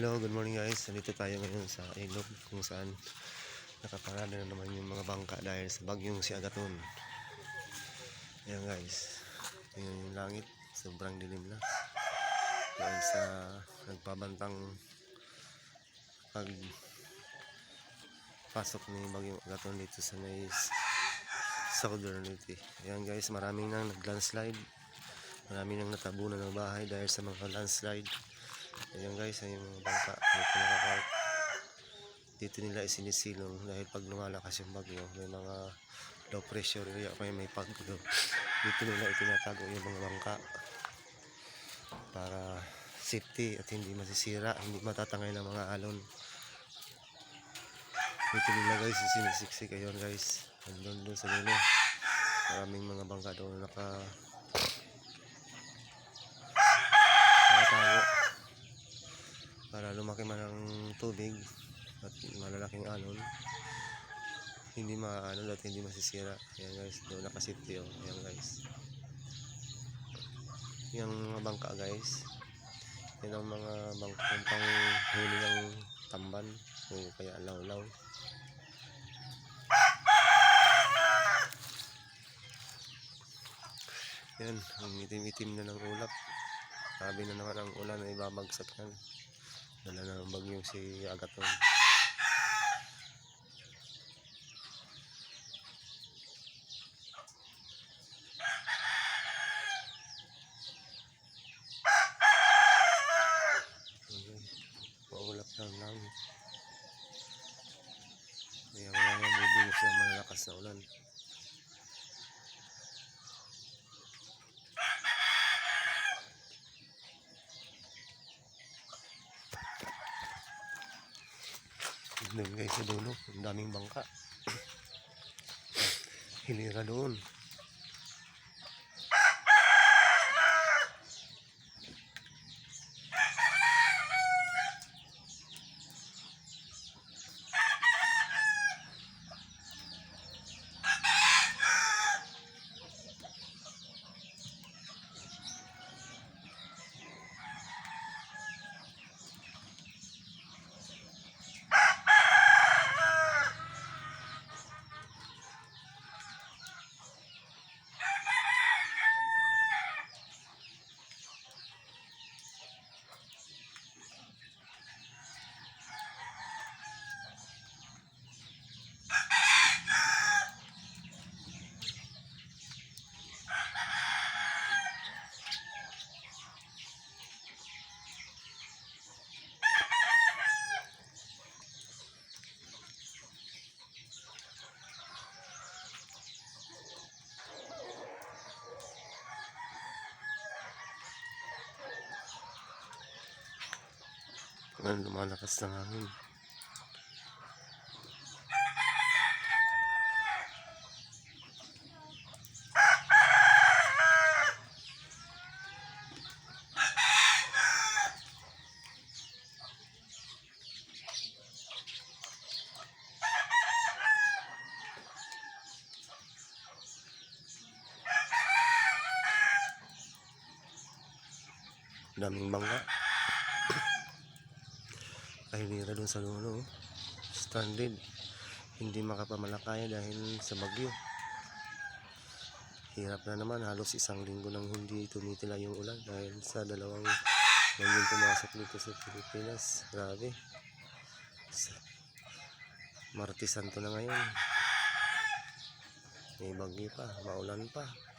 Hello, good morning guys. Nandito tayo ngayon sa ilog kung saan nakaparada na naman yung mga bangka dahil sa bagyong si Agaton. Ayan guys. Tingnan yung langit. Sobrang dilim na. Dahil sa nagpabantang pag pasok ni bagyong Agaton dito sa may southern Leyte. Ayan guys, maraming nang nag-landslide. Maraming nang natabunan ng bahay dahil sa mga landslide. Ayan guys, ay yung bangka dito nakapark. Dito nila isinisilong dahil pag lumalakas yung bagyo, may mga low pressure area, may may paggulo. Dito nila itinatago yung mga bangka para safety at hindi masisira, hindi matatangay ng mga alon. Dito nila guys isinisiksik. Ayun guys, nandun doon sa dulo. Maraming mga bangka doon naka nakatago para lumaki man ang tubig at malalaking alon. Hindi maano at hindi masisira. Ayan guys doon nakasafety oh ayan guys. Yung mga bangka guys. Yan ang mga bangka pang huli ng tamban. O kaya law-law. Yan ang itim-itim na ng ulap. Sabi na naman ang ulan ay babagsak yan dala na ng bagyong si Agaton Maulap ang langit. Kaya nga bubulos ng malalakas na ulan doon guys sa dulo. Ang daming bangka. Hilira doon Ngayon lumalakas ng hangin daming bangka kahilira doon sa dulo oh. stranded. Hindi makapamalakaya dahil sa bagyo. Hirap na naman halos isang linggo nang hindi tumitila yung ulan dahil sa dalawang bagyo pumasok dito sa Pilipinas. Grabe. Martes Santo na ngayon. May bagyo pa maulan pa